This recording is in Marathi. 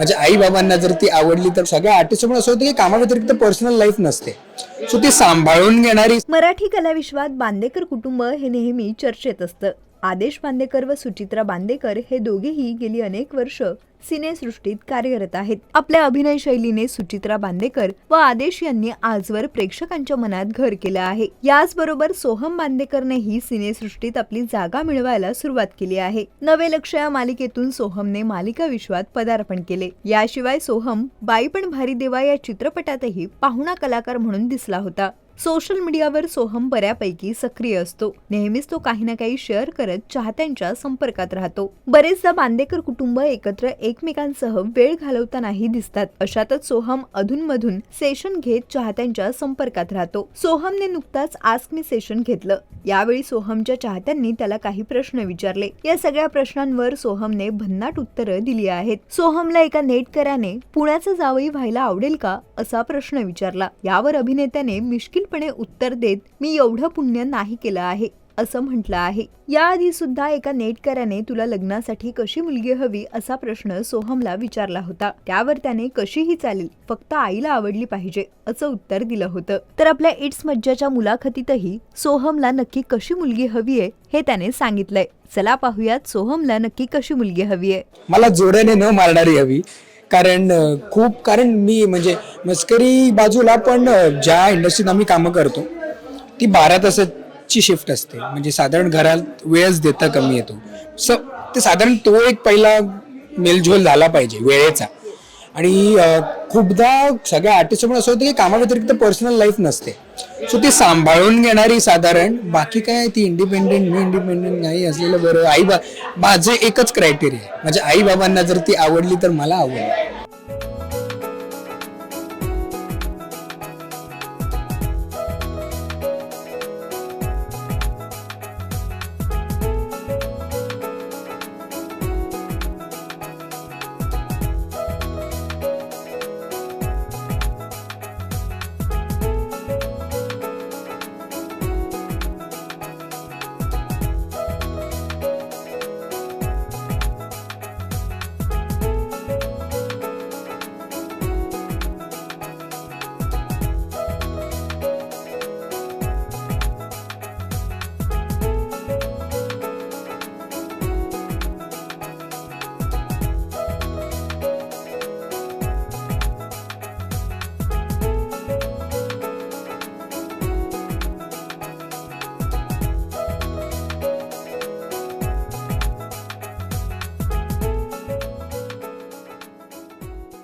माझ्या आई बाबांना जर ती आवडली तर सगळ्या आर्टिस्टमुळे असं होतं की कामाव्यतिरिक्त पर्सनल लाईफ नसते. सो ती सांभाळून घेणारी मराठी कलाविश्वात बांदेकर कुटुंब हे नेहमी चर्चेत असतं. आदेश बांदेकर व सुचित्रा बांदेकर हे दोघेही गेली अनेक वर्ष सिनेसृष्टीत कार्यरत आहेत. आपल्या अभिनय शैलीने सुचित्रा बांदेकर व आदेश यांनी आजवर प्रेक्षकांच्या मनात घर केलं आहे. याचबरोबर सोहम बांदेकरनेही सिनेसृष्टीत आपली जागा मिळवायला सुरुवात केली आहे. नवे लक्ष या मालिकेतून सोहमने मालिका विश्वात पदार्पण केले. याशिवाय सोहम बाई पण भारी देवा या चित्रपटातही पाहुणा कलाकार म्हणून दिसला होता. सोशल मीडियावर सोहम बऱ्यापैकी सक्रिय असतो. नेहमीच तो काही ना काही शेअर करत चाहत्यांच्या संपर्कात राहतो. बरेचदा बांदेकर कुटुंब एकत्र एकमेकांसह वेळ घालवतानाही दिसतात. अशातच सोहम अधूनमधून सेशन घेत चाहत्यांच्या संपर्कात राहतो. सोहमने नुकताच आस्क मी सेशन घेतलं. यावेळी सोहमच्या चाहत्यांनी त्याला काही प्रश्न विचारले. या सगळ्या प्रश्नांवर सोहमने भन्नाट उत्तरं दिली आहेत. सोहमला एका नेटकऱ्याने पुण्याचं जावई व्हायला आवडेल का? असा प्रश्न विचारला. यावर अभिनेत्याने मिश्किल निर्भीडपणे उत्तर देत मी एवढं पुण्य नाही केलं आहे असं म्हटलं आहे. याआधी सुद्धा एका नेटकऱ्याने तुला लग्नासाठी कशी मुलगी हवी असा प्रश्न सोहमला विचारला होता. त्यावर त्याने कशीही चालेल फक्त आईला आवडली पाहिजे असं उत्तर दिलं होतं. तर आपल्या इट्स मज्जाच्या मुलाखतीतही सोहमला नक्की कशी मुलगी हवी आहे हे त्याने सांगितलंय. चला पाहूयात सोहमला नक्की कशी मुलगी हवी आहे. मला जोड्याने न मारणारी हवी कारण खूप कारण मी म्हणजे मस्करी बाजूला पण ज्या इंडस्ट्रीत आम्ही कामं करतो ती बारा तासाची शिफ्ट असते. म्हणजे साधारण घरात वेळच देता कमी येतो. स ते साधारण तो एक पहिला मेलझोल झाला पाहिजे वेळेचा. आणि खूपदा सगळ्या आर्टिस्टमुळे असं होतं की कामाव्यतिरिक्त पर्सनल लाईफ नसते. सो ती सांभाळून घेणारी साधारण बाकी काय ती इंडिपेंडेंट मी इंडिपेंडेंट नाही असलेलं बरं. आई बा माझं एकच क्रायटेरिया माझ्या आई बाबांना जर ती आवडली तर मला आवडली.